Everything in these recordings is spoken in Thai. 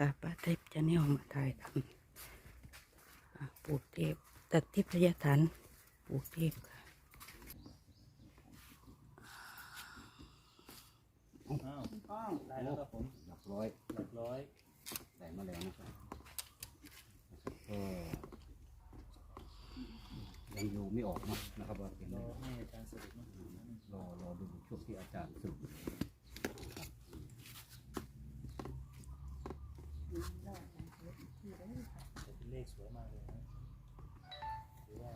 ค่ะป้าเทพจะเนี่ยมาถ่ายทำอะปลูกเทพตัดทิพยฐานปลูกเทพค่ะอ้าวได้แล้วครับผมหลักร้อยหลักร้อยได้มาแล้วนะครับก็ยังดูไม่ออกเนอะนะครับว่าเป็นรอให้อาจารย์สรุปนะรอรอดูช่วงที่อาจารย์สรุปครับ แต่เป็นเลขสวยมากเลยนะถือว่า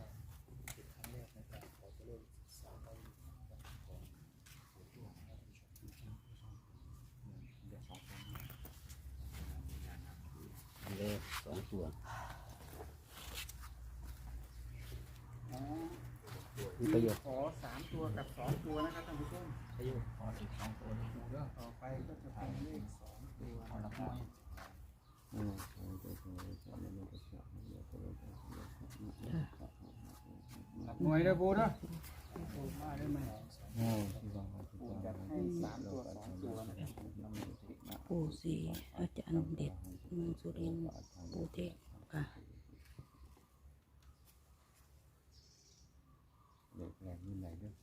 เป็นครั้งแรกในการขอตัวเลขสามใบของของหลวงปู่นะครับท่านผู้ชม เลขสองตัว มีประโยชน์ขอสามตัวกับสองตัวนะครับท่านผู้ชมประโยชน์ขออีกสองตัวนะต่อไปก็จะเป็นเลขสองตัวนะครับหน่วยเด้อปูเนาะปูมาได้ไหมปูจะให้สามตัวสองตัวนะครับปู่สีอาจารย์เด็ดเมืองสุรินทร์ปู่เทพค่ะ เลขแรกนี่ไหนเด้อ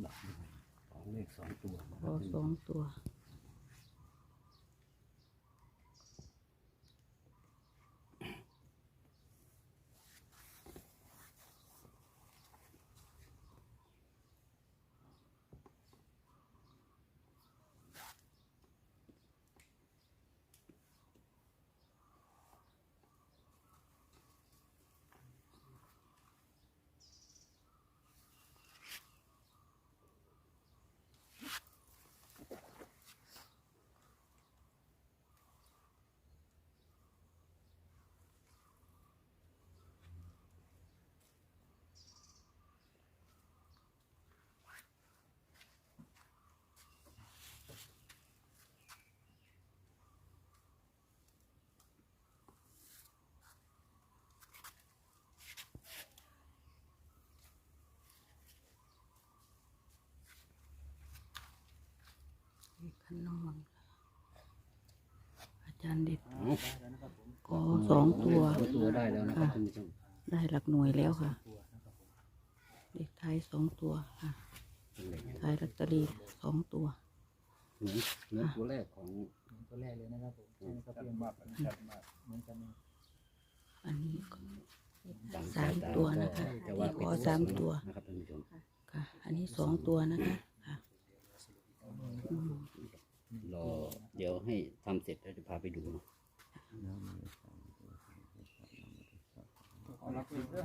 หลักด้วยของเลขสองตัวขอสองตัว เลขขันน้ำมนต์ค่ะอาจารย์เด็ดได้แล้วนะครับผมขอสองตัวสองตัวได้แล้วนะครับท่านผู้ชมได้หลักหน่วยแล้วค่ะตัวนะครับผมเลขท้ายสองตัวค่ะเป็นเลขท้ายลอตเตอรี่สองตัวเหมือนเหมือนตัวแรกของเหมือนตัวแรกเลยนะครับผมใช่ไหมครับจัดพี่มามาจัดมาเหมือนกันเลยอันนี้ก็ต่างสามตัวนะคะแต่ว่าขอสามตัวนะครับท่านผู้ชมค่ะ อันนี้สองตัวนะคะค่ะอืม รอเดี๋ยวให้ทำเสร็จแล้วจะพาไปดูเนาะขอรับอีกเด้อ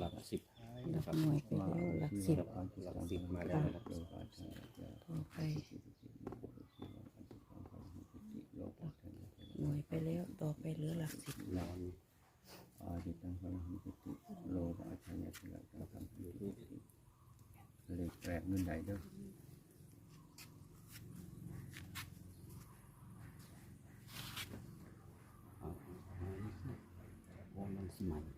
หลักสิบหลักหน่วยไปแล้วหลักสิบหลักสิบมาแล้วนะครับต่อไปหน่วยไปแล้วต่อไปเหลือหลักสิบนอน เลขแปดเงินใดเด้อเอาวงมันสมัย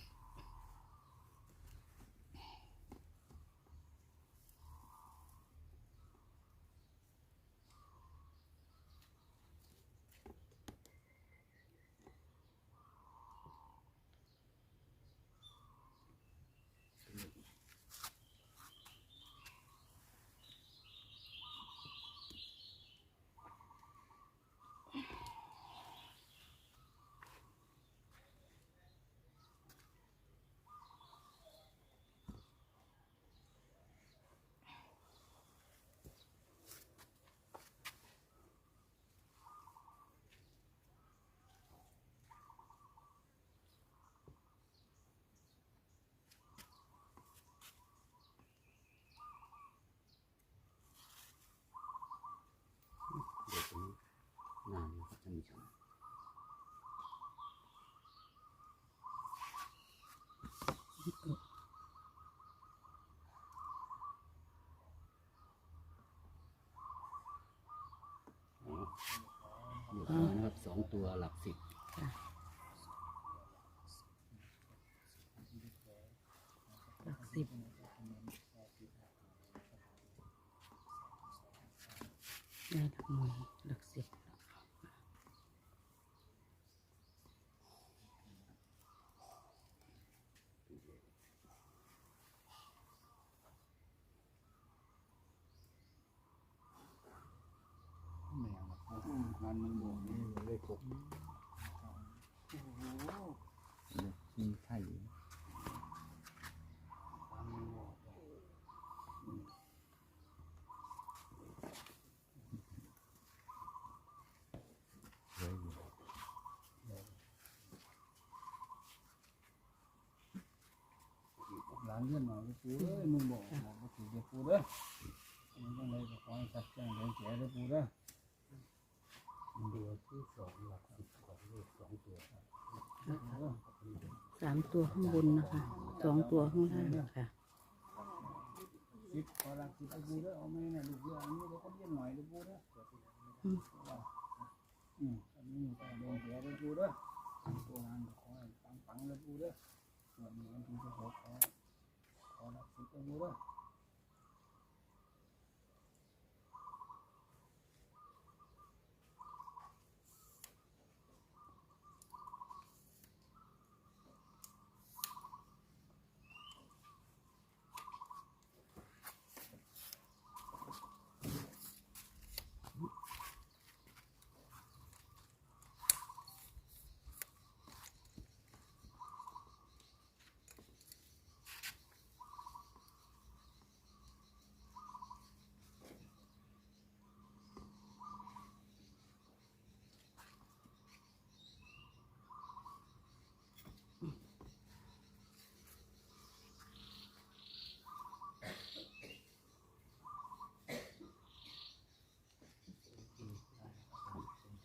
สองตัวหลักสิบ งานมันบวกนี่เลขหกมีไข่ร้านเลื่อนหน่อยปูเอ้ยมึงบอกบอกว่าถือจะปูเด้อมึงต้องเลยขอให้ชัดแจ้งแจ้งแฉเด้อปูเด้อ ตัวที่สองหลักสิบของเลขสองตัวสามตัวข้างบนนะคะสองตัวข้างล่างค่ะสิบขอรักสิบไอ้ปูเด้อเอาไม่น่ะลูกเยอะอันนี้เดี๋ยวก็เลี้ยงหน่อยเด้อปูเด้ออืมอืมอันนี้ก็แดงเด้อปูเด้อตัวงานก็ขอให้ปังปังๆเด้อปูเด้อส่วนนี้มันปูจะขอขอขอรักสิบไอ้ปูเด้อ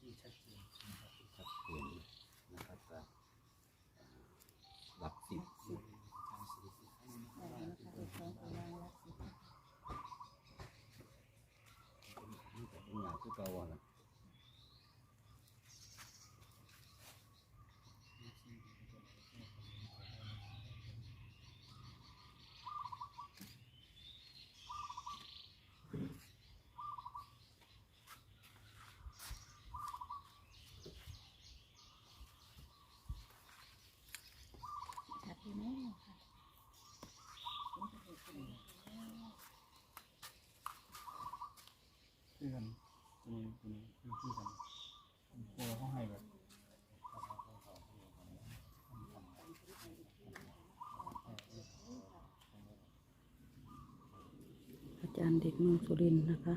ที่ชัดเจนนะครับ ชัดเจนนะครับก็หลักสิบ ทางสิริสิทธิ์ให้นะครับ นี่ก็ เป็นงานที่เก่าอะนะคือน ตัวนี้คือคือกันตัวเขาให้แบบอาจารย์เด็กเมืองสุรินทร์นะคะ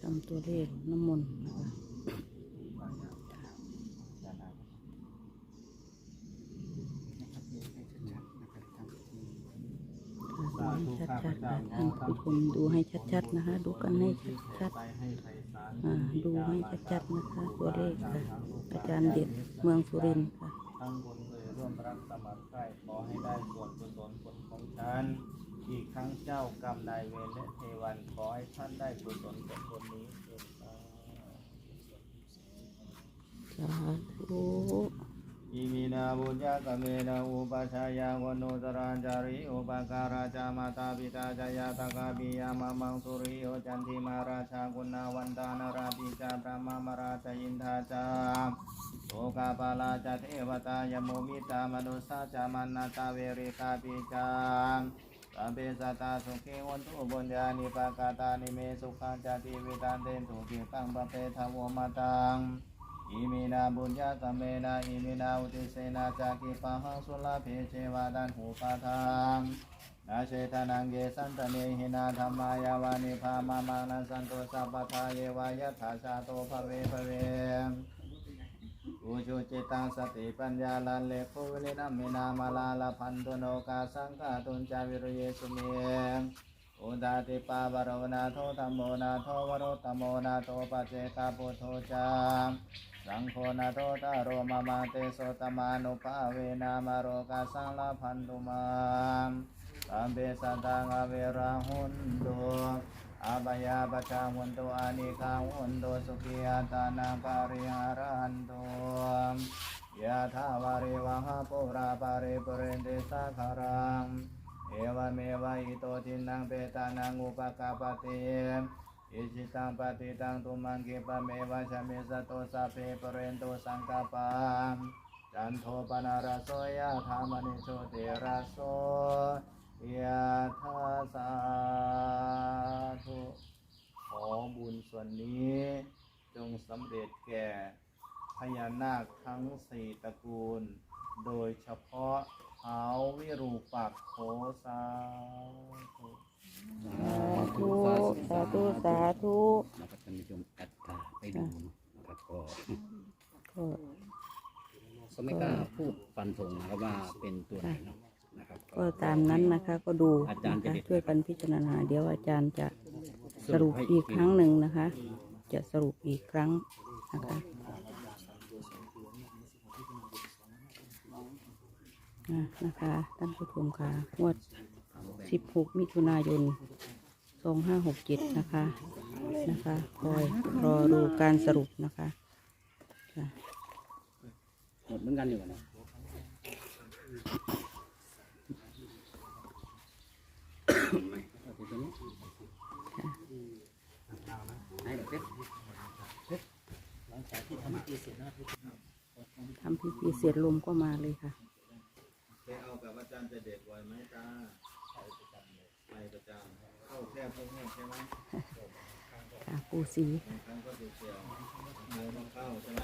ทำตัวเลขน้ำมนต์นะคะดูให้ชัดๆค่ะ ท่านผู้ชมดูให้ชัดๆนะคะ ดูกันให้ชัดไปให้ไพศาลๆอ่าดูให้ชัดๆนะคะ ตัวเลขค่ะ อาจารย์เด็กเมืองสุรินทร์ค่ะทั้งบุญเคยร่วมรักสมัครใครขอให้ได้ส่วนกุศลผลของฉันอีกทั้งเจ้ากรรมนายเวรและเทวันขอให้ท่านได้กุศลผลผลนี้เถิดสาธุสาธุ อิมินาบุญญากเมนาอุปชายาวโนตรันจาริอุปการาจามาตาปิตาจายาตกาปิยามามังสุริโยจันทิมาราชากุณาวันตานราปิจาพระมามาราชยินทาจาโอกาปาลาจเทวตายโมมิตามนุสาจามันนาตาเวริกาปิจาสัพเพสัตตาสุขีวันตุบุญญาณิปากาตานิเมสุขังจติวิตันเตนตุกิตังปะเปทาวมาตัง อิมินาบุญญาตเมนาอิมินาอุติเสนาจากิปะหังสุลาเพเชวาดันหูปาทางนาเชตานังเกสันตเนหินาธรรมายาวานิพามามังนันสันโตสัพพทาเยวายะถาชาโตภเวภเวอุจุจิตังสติปัญญาลันเลโควิลินัมมินามาลาลาพันตุโนกาสังฆาตุนจาวิรุเยสุเม อุตาติปาบรวนาโทธรรมโมนาโทวโรตมโมนาโทปัจเจกาปุโทจามสังโฆนาโทตาโรมามาเตโสตมานุภาเวนามาโรกาสังลาพันตุมามตัมเบสันตังอเวราหุนตุอาบายาปชาวันโตอานิคาวันโตสุขีอาตานาปาริหารันโตยะทาวาริวหาปุราปาริปุเรนติสาคารัง เอวเมวะอิโตทินังเปตานังอุปกาปติอิจิตังปฏิตังตุมังกิปะเมวะชะเมสตโตสัพเพปเรนโตสังกปาจันโทปนารโสยะธามณิโชติราโสยะทาสาธุขอบุญส่วนนี้จงสำเร็จแก่พญานาคทั้งสี่ตระกูล โดยเฉพาะาววิรูปักษ์โขสาธุสาธุสาธุสาธุนะครับท่านผู้ชมแอดตาไปดูนะครับก็ก็ก็ไม่กล้าพูดฟันธงนะครับว่าเป็นตัวไหนเนาะนะครับก็ตามนั้นนะคะก็ดูอาจารย์นะจะคะเด็ดช่วยกันพิจารณาเดี๋ยวอาจารย์จะสรุปอีกครั้งหนึ่งนะคะ จะสรุปอีกครั้งนะคะอะ นะคะท่านผู้ชมค่ะงวด 16 มิถุนายน 2567 นะคะนะคะคอยรอดูการสรุปนะคะค่ะหมดเหมือนกันอยู่นะเอาไปตัวนี้ให้เด็กเด็กทำพิธีเสียดลมก็มาเลยค่ะไปเอา กับอาจะเด็ดไวไหมจ้าไปประจำเลยไปประจำเข้าแค่พวกนี้ใช่ไหมค่ะปูสีบางครั้งก็เสียวๆงูต้องเข้าใช่ไหม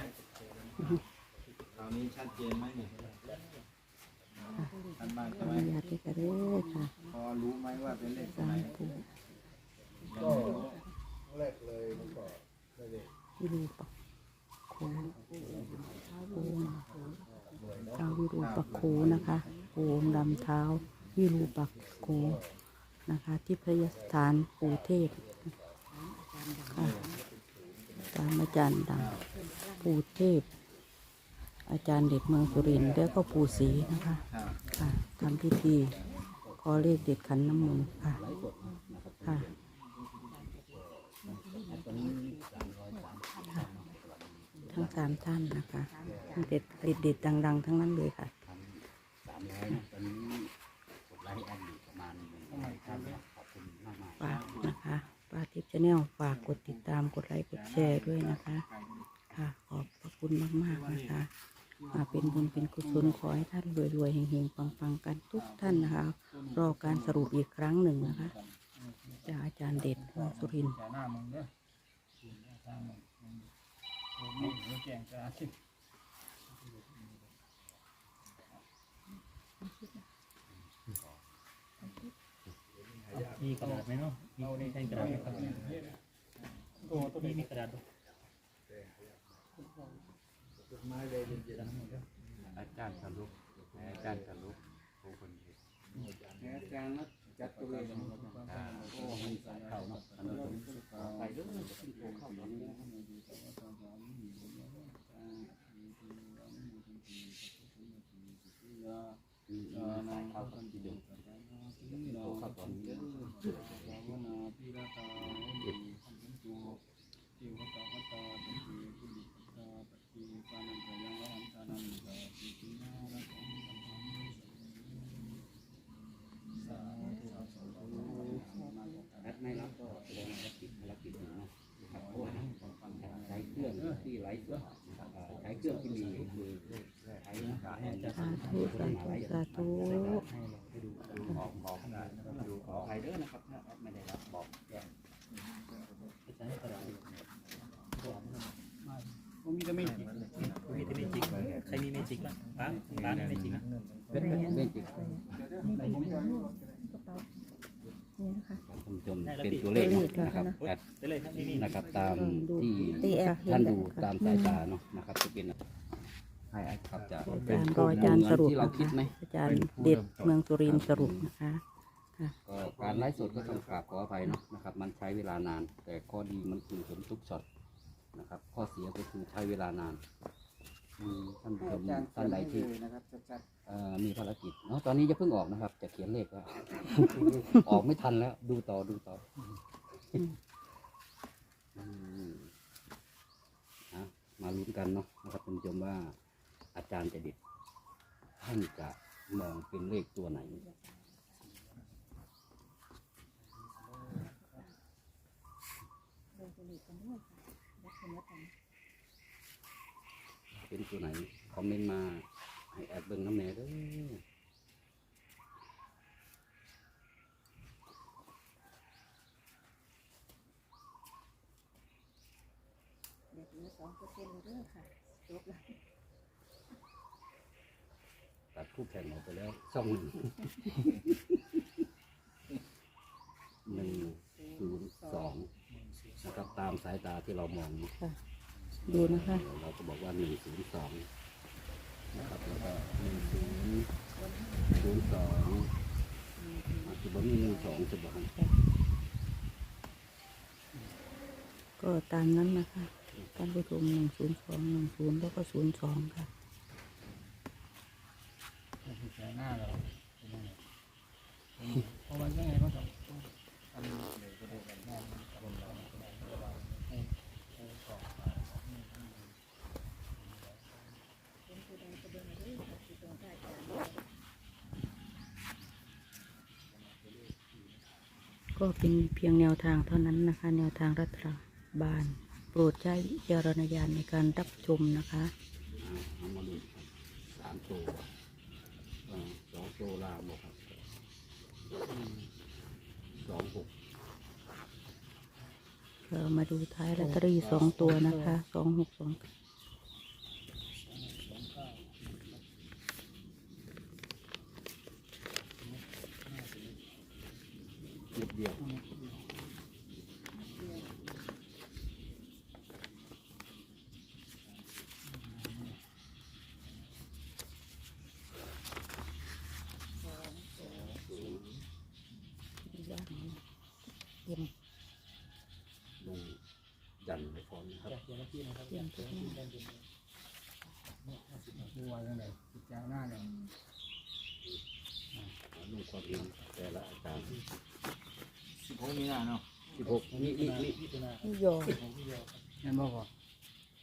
คราวนี้ชัดเจนไหมเนี่ยชัดมากขใช่ไหมนุญาตด้กันเด้อค่ะพอรู้ไหมว่าเป็นเลขสาไหนมปูยังไม่รู้วิรูปโคโอมท้าววิรูปโคนะคะ โอมดำเท้า วิรูปักโคนะคะ ที่พระยสถานปู่เทพค่ะตามอาจารย์ดังปู่เทพ อาจารย์เด็ดเมืองสุรินทร์แล้วก็ปู่ศรีนะคะค่ะทำพิธีขอเลขเด็ดขันน้ำมนต์ค่ะค่ะทั้งสามท่านนะคะ เด็ดเด็ดเด็ดดัง ๆ ทั้งนั้นเลยค่ะามร้อยตอนนี้กดไลค์แอดอยู่ประมาณหนึ่งร้อยท่านนะขอบคุณมากมายฝากนะคะป้าทิพย์ชาแนลฝากกดติดตามกดไลค์กดแชร์ด้วยนะคะ ค่ะ ขอบพระคุณมากๆนะคะมาเป็นบุญเป็นกุศลขอให้ท่านรวยๆเฮงๆปังๆกันทุกท่านนะคะ รอการสรุปอีกครั้งหนึ่งนะคะจากอาจารย์เด็ดเมืองสุรินทร์ แต่หน้ามึงเด้อทางมึงมึงมึงแจ้งจะสิ มีกระดาษไหมเนาะมีใช้กระดาษไหมครับตัวตัวมีนี้มีกระดาษด้วยอาจารย์สรุปอาจารย์สรุปโอ้คนเห็นอาจารย์จัดตัวเลขโอ้มันสายเข่าเนาะท่านผู้ชมไปเรื่องขึ้นโตเข้าตอนนี้นะอืมอืมสายเข่ากันทีเดียวโตเข้าต อนนี้นะรัฐไม่รับก็แสดงว่าผิดภารกิจหนึ่งนะครับเพราะว่าใช้เครื่องที่ไร้สดนะครับเอ่อใช้เครื่องที่มีคือใช้การจะสาธุสาธุสาธุ อกบอกดูขออภัยเด้อนะครับถ้าไม่ได้รับบอกแจ้งใช้กระดาษมันมีแต่ไม่จิกมีแต่เมจิกใครมีเมจิกบ้างป้าป้ามีเมจิกนะเป็นเรื่องจริงนี่นะคะท่านผู้ชมเป็นตัวเลขนะครับแต่ได้เลยครับนี่นี่นะครับตามที่ตีแอปท่านดูตามสายตาเนาะนะครับจะเป็นให้ครับจะอาจารย์รออาจารย์สรุปที่เรานะคิดคะไหมอาจารย์เด็ดเมืองสุรินทร์สรุปนะคะ ก็การไลฟ์สดก็ต้องกราบขออภัยเนาะนะครับ มันใช้เวลานาน แต่ข้อดีมันคือเห็นทุกช็อตนะครับ ข้อเสียก็คือใช้เวลานานอืมท่านผู้ชมท่านใดที่เอ่อมีภารกิจเนาะตอนนี้จะเพิ่งออกนะครับ จะเขียนเลขแล้ว ออกไม่ทันแล้ว ดูต่อดูต่ออืมอะมาลุ้นกันเนาะนะครับท่านผู้ชมว่าอาจารย์จะเด็ดท่านจะมองเป็นเลขตัวไหน เป็นตัวไหน คอมเมนต์มาให้แอดเบิ้งน้ำแหน่เด้อเด็กเหลือสองเปอร์เซ็นต์เด้อค่ะจบแล้วตัดคู่แข่งออกไปแล้วช่องหนึ่งหนึ่งศูนย์สอง นะครับตามสายตาที่เรามองเนอะค่ะ ดูนะคะ เราก็บอกว่าหนึ่งศูนย์สองนะครับแล้วก็หนึ่งศูนย์ศูนย์สองอาจจะบอกมีหนึ่งสองจะบอกก็ตามนั้นนะคะการประชุมหนึ่งศูนย์สองหนึ่งศูนย์แล้วก็ศูนย์สองค่ะเราพิจารณาเราเป็นยังไงเพราะว่ายังไงมันต้องทำเลยก็ได้กันได้กับเราก็ได้เพราะว่าให้ให้ก่อน เป็นผู้ใดก็เบิ่งเด้อค่ะที่ตรงใต้อาจารย์ ก็เป็นเพียงแนวทางเท่านั้นนะคะ แนวทางรัฐบาล โปรดใช้วิจารณญาณในการรับชมนะคะเอาเอามาดูครับสามตัวอ่าสองตัวลาวบอกครับอืมสองหกเรามาดูท้ายลอตเตอรี่สองตัวนะคะสองหกสองนิดเดียว เยี่ยม ลงยันไปพร้อม นะครับเยี่ยมทุกอย่างดูว่ายังไงพิจารณาเนี่ยลงความเห็นแต่ละอาจารย์สิบหกมีนาเนาะสิบหกนี่นี่นี่นี่โยเห็นบ่พอ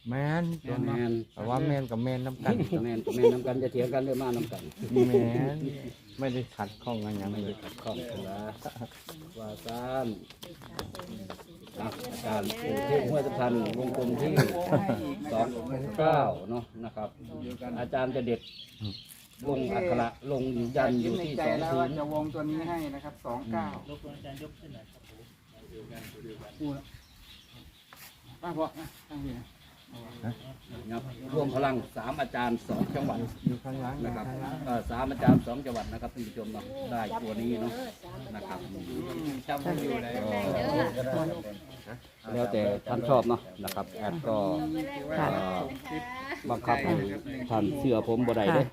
แมนตัวแมนแต่ว่าแมนกับแมนน้ำกันแมนตัวแมนน้ำกันจะเถียงกันเรื่องมาน้ำกันแมนไม่ได้ขัดข้องกันอย่างไม่เลได้ยขัดข้องกันละว่าซาน อะอาจารย์ปู่เทพห้วยสะพันวงกลมที่สองเก้าเนาะนะครับ อาจารย์จะเด็ดลงอักขระลงยันอยู่ที่ใจสองแล้วศูว่านย์จะวงตัวนี้ให้นะครับสองเก้ารบกวนอาจารย์ยกขึ้นหน่อยครับผมพูดป้าพอนะตั้งดีนะ นะครับรวมพลังสามอาจารย์สองจังหวัดอยู่ข้างหล่างนะครับเอ่อสามอาจารย์สองจังหวัดนะครับท่านผู้ชมเนาะได้ตัวนี้เนาะนะครับจำไม่อยู่เลยแล้วแต่ท่านชอบเนาะนะครับแอดก็ค่ะเอ่อบังคับให้ท่านเชื่อผมบ่ได้เด้อ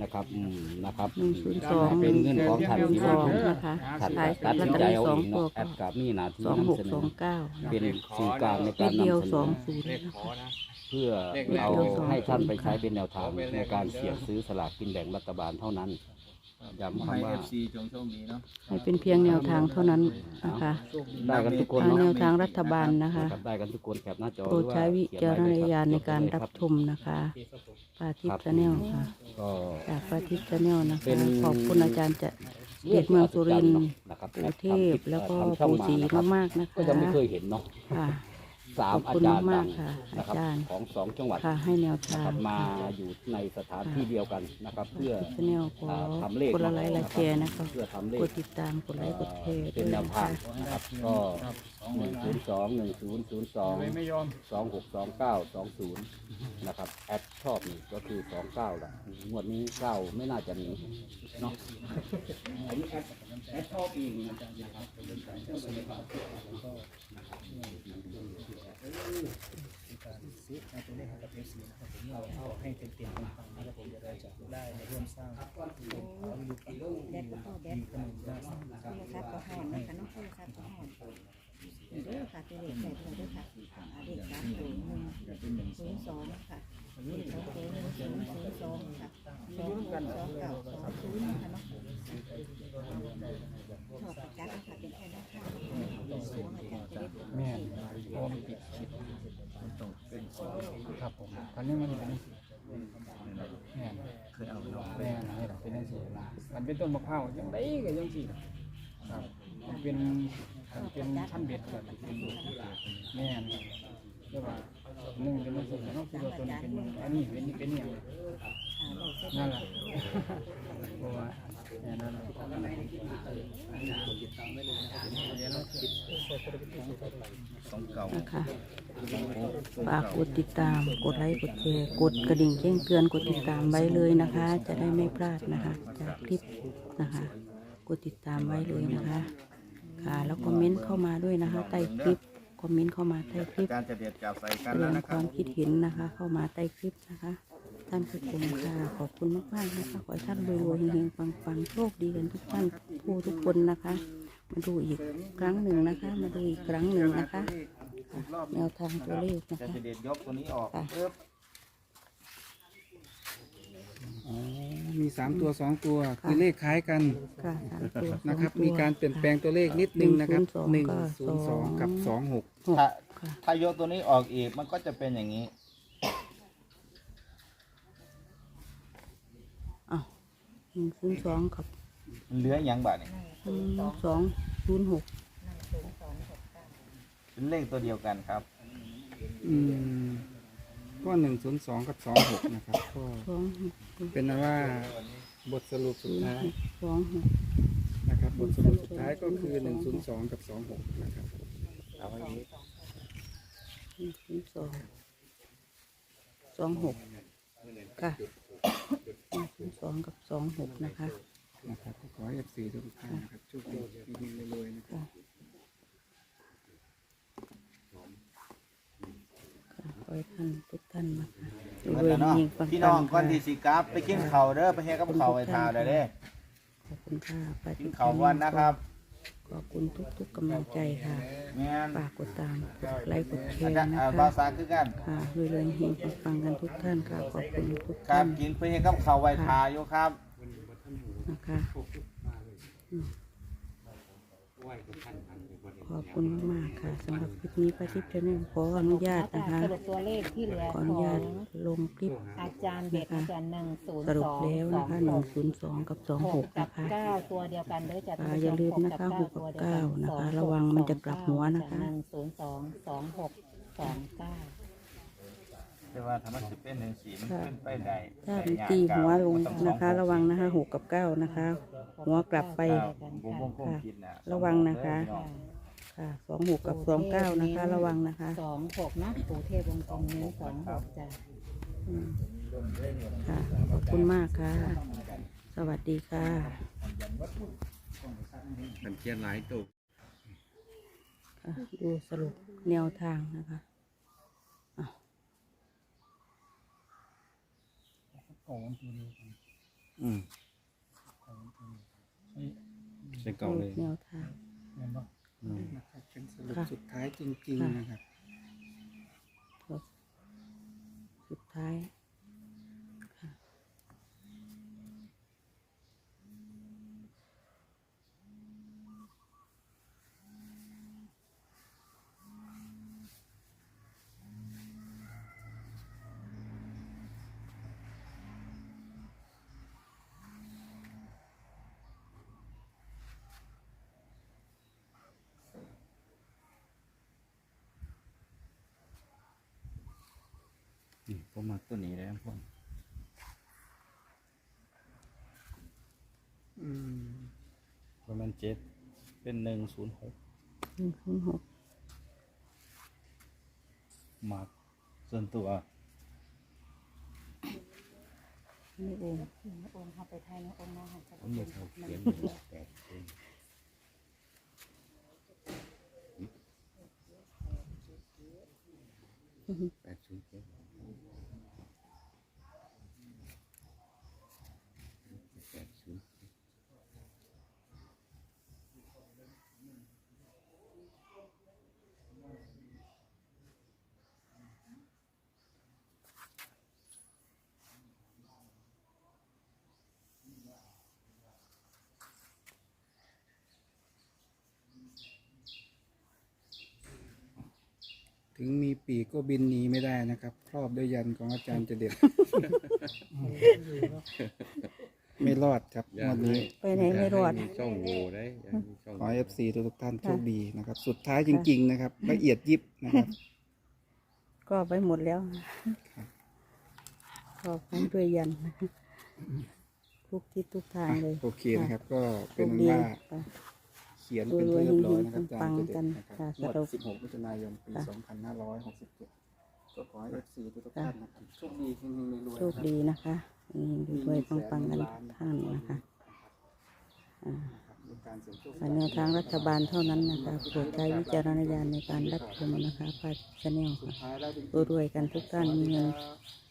นะครับอืมนะครับหนึ่งศูนย์สองหเป็นึ่นงเงินของท่านศูนที่ย์สว่าองนะคะท่านขายตัดลอสิตนเตอใจรี่เอาสอเองงตัวเนาะแอก็ดกับมีหน้าที่สองหกนำเสนสอองเก้าเป็นสื่อกลางในนิการดเดียวนำเสสนองอ ศูนย์เลขนะขอคะนะ เพื่อเอาให้ท่านไปใช้เป็นแนวทางในการเสี่ยงซื้อสลากกินแบ่งรัฐบาลเท่านั้น ย้ำให้คำว่า เอฟซีจงโชคดีเนาะให้เป็นเพียงแนวทางเท่านั้นนะคะได้กันทุกคนทางแนเนาะวทางรัฐบาลนะคะครับได้กันทุกคนแคปหน้าจอโปรดใช้วิจารณญาณในการรับชมนะคะปาทิพย์ชาแนลค่ะ ก็จากปาทิพย์ชาแนลนะเป็คะนขอบคุณอาจารย์จะเด็ดเมืองสุรินทร์นะครับปู่เทพแล้วก็ปู่ศรีมากๆนะคะก็ยังไม่เคยเห็นเนาะ ค่ะ สามขอบอาคุณจารย์มาดักงๆค่ะนะครับอาจารย์ ของสองจังหวัดค่ะให้แนวนะทาครังบมาค่ะอยู่ในสถานที่เดียวกันนะครับ เพื่อ ชาแนลขออ่าทำเลขกดไลค์และแชร์นะคะเพื่อทำเลกขดติดตามกดไลค์กดแชร์เป็นแนวทางนะครับก็หนึ่งศูนย์สองหนึ่งศูนย์ศูนย์สองไม่ยอมสองหกสองเก้าสองศูนย์นะครับแอดชอบนี่ก็คือสองเก้าแหละงวดนี้เก้าไม่น่าจะหนีเนาะอันนี้แอดแอดชอบเองนะครับ ซื้อในตัวเลขกับเอฟซีนะครับผมเราเอาให้เต็มเต็มๆปังๆนะครับผมจะได้จะได้มาร่วมสร้างเขาลูกอีกแบตก็เข้าแบตขนมได้สร้างโทรศัพท์ก็ห่อนนะคะน้องโทรศัพท์ก็ห่อนเด้อค่ะตัวเลขใส่ตัวเด้อค่ะอ่าเขสามตัวหนึ่งศูนย์สองค่ะเลขสองตัวหนึ่งศูนย์ศูนย์สองค่ะสองหกสองเก้าสองศูนย์นะคะเนาะชอบจัดนะคะเป็นแค่นั้นค่ะสองอาจารย์คิดคิดมันต้องเป็นสีครับผมตอนนี้มันเป็นแม่นเคยเอาไปลองไปแม่นนี่แหละเป็นจังซี่นะมันเป็นต้นมะพร้าวจังไดก็จังซี่ครับมันเป็นมันเป็นชั้นเบ็ดก็เป็นแม่นเรียกว่าหนึ่งเป็นจังซี่เนาะคือว่าตัวนี้เป็นอันนี้เป็นนี่เป็นอย่างนั่นแหละเพราะว่า นะคะฝากกดติดตาม กดไลค์ กดแชร์ กดกระดิ่งแจ้งเตือน กดติดตามไว้เลยนะคะ จะได้ไม่พลาดนะคะ จากคลิปนะคะ กดติดตามไว้เลยนะคะ ค่ะ แล้วคอมเมนต์เข้ามาด้วยนะคะ ใต้คลิป คอมเมนต์เข้ามาใต้คลิปการจะเด็ดจับใส่กันแสดแล้วงนะคครัวามคิดเห็นนะคะ เข้ามาใต้คลิปนะคะ ท่านผู้ชมค่ะ ขอบคุณมากๆนะคะ ขอให้ท่านรวยๆเฮงๆปังๆ โชคดีกันทุกท่านผู้ทุกคนนะคะ มาดูอีกครั้งหนึ่งนะคะ มาดูอีกครั้งหนึ่งนะคะค่ะแนวทางตัวเลขนะจะคะเด็ดยกตัวนี้ออกค่ะ ปึ๊บอ๋อมีสามตัวสองตัวคือเลขคล้ายกันค่ะสามตัวนะครับสองตัว มีการเปลี่ยนแปลงตัวเลขนิดนึงนะครับหหนึ่นึ่งงศูศูนนย์ย์สสอองงกับสองหก หกถ้าค่ะ ถ้ายกตัวนี้ออกอีกมันก็จะเป็นอย่างนี้ อ้าว หนึ่งศูนย์สองกับมันเหลืออย่างบาทเนี่ยหนึ่งสองศูนย์หกเป็นเลขตัวเดียวกันครับ อืมก็หนึ่งศูนย์สองกับสองหกนะครับก็สองหกเป็นอันว่าบทสรุปสุศูดนย์ท้ายหกสองหกนะครับบทสรุปสุดท้ายก็คือหนึ่งศูนย์สองกับสองหกนะครับเอาไว้นี้หนึ่งศูนย์สองสองหกค่ะหนึ่ง ศูนย์สองกับสองหกนะคะ นะครับก็ขอให้เอฟซีทุกท่านนะครับโชคดีมีเงินรวยๆนะครับ ค่ะขอให้ท่านทุกท่านนะคะเมื่อรวยแต่เนาะๆเฮงปังๆพี่น้องก่อนค่ะที่สิกลับ ไปกินข้าวเด้อไปเฮ็ดกับข้าวไว้ทาได้เด้อขอบคุณค่ะป้ากิจิ๊นบข้าววันนะครับ ขอบคุณทุกๆกำลังใจค่ะแม่นฝากกดตามกดไลค์กดแชอาร์จารย์นะเอ่อคะภาษาคือกันค่ะรวยๆเฮงปังๆกันทุกท่านค่ะ ขอบคุณทุกครัท่าบนกินไปเฮ็ดกับข้าวไว้ทาอยู่ครับนะคะอืม ขอบคุณมากๆค่ะสำหรับคลิปนี้ป้าทิพย์ชาแนลขออนุญาตนะคะ สรุปตัวเลขที่เหลือขอขออนุญาตงลงคลิป อาจารย์เบ็ดอาจารย์หนึ่งศูนย์สรุสปองแล้วสอนะงคะหหนึ่งกศูนย์สองกับสองหหกกกันะบคะเก้าตัวเดียวกันเด้อจ้ะอ่าอย่าลืมนะคะหกกับเก้านะคะ ระวังมันจะกลับหัวนะคะ หนึ่งศูนย์สองสองหกสองเก้าแต่ว่าถ้ามันสิเป็นหนึ่งสีมันขึ้นไปได้ถ้ามันตีหัวลงนะคะ ระวังนะคะหกกับเก้านะคะ หัวกลับไปผมผมผมคิดนะระวังนะคะ ค่ะ สองหกกับสองเก้านะคะ ระวังนะคะ สองหกนะปู่เทพวงกลมเน้นสองหกจ้ะอืมค่ะ ขอบคุณมากค่ะ สวัสดีค่ะมันเขียนหลายตัวค่ะดูสรุปแนวทางนะคะโอ้วันตัวเดียวกันอืมโอ้วันตัวเดียวกันเป็นเก่าเลย แนวทาง เห็นปะอืม นะครับเป็นสรุปค่ะ สุดท้ายจริงค่ะๆนะครับ สุดท้ายค่ะ นี่ผมมาตัวนี้แล้วผม อืม ประมาณ เจ็ดเป็นหนึ่งศูนย์หกหนึ่งศูนย์หกมาส่วนตัวนี่เององค์เข้าไปไทยนะองค์น้องหันจะผมไม่เขาเขียนแปดเองแปดศูนย์เจ็ด มีปีกก็บินหนีไม่ได้นะครับ ครอบด้วยยันของอาจารย์เจเด็ด ไม่รอดครับงวันนี้ไปไหนไม่รอดมีช่องโหว่ได้ยังมีช่องขอเอฟซีทุกๆท่านโชคดีนะครับ สุดท้ายจริง ๆ นะครับ ละเอียดยิบนะครับ ก็ไปหมดแล้วก็พร้อมด้วยยัน ทุกทิศทุกทางเลย โอเคนะครับ ก็เป็นโชคอันดีว่าค่ะเขียนเป็นที่เรียบร้อยนะครับอาจารย์เจปังเด็ๆกัดนนะครับค่ะงวดสรุป16มิถุนายนปีค่ะ2567ก็ขอให้เอฟซีทุกๆท่านนะครับโชคดีเฮงๆรวยๆโชคดีนะคะนี่ด้วยปังๆกันทุกท่านนะคะอ่าในการเสี่ยงโชคแนวทางรัฐบาลเท่านั้นนะคะโปรดใช้วิจารณญาณในการรับชมนะคะพาชแนลสุค่ะดท้ายแล้วจริงๆรวยๆกันทุกท่านมีเงิน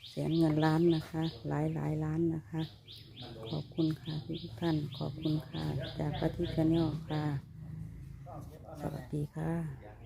แสนเงินล้านนะคะ หลายหลายๆล้านนะคะ ขอบคุณค่ะทุกท่าน ขอบคุณค่ะ จากปฏิชแนลค่ะ สวัสดีค่ะ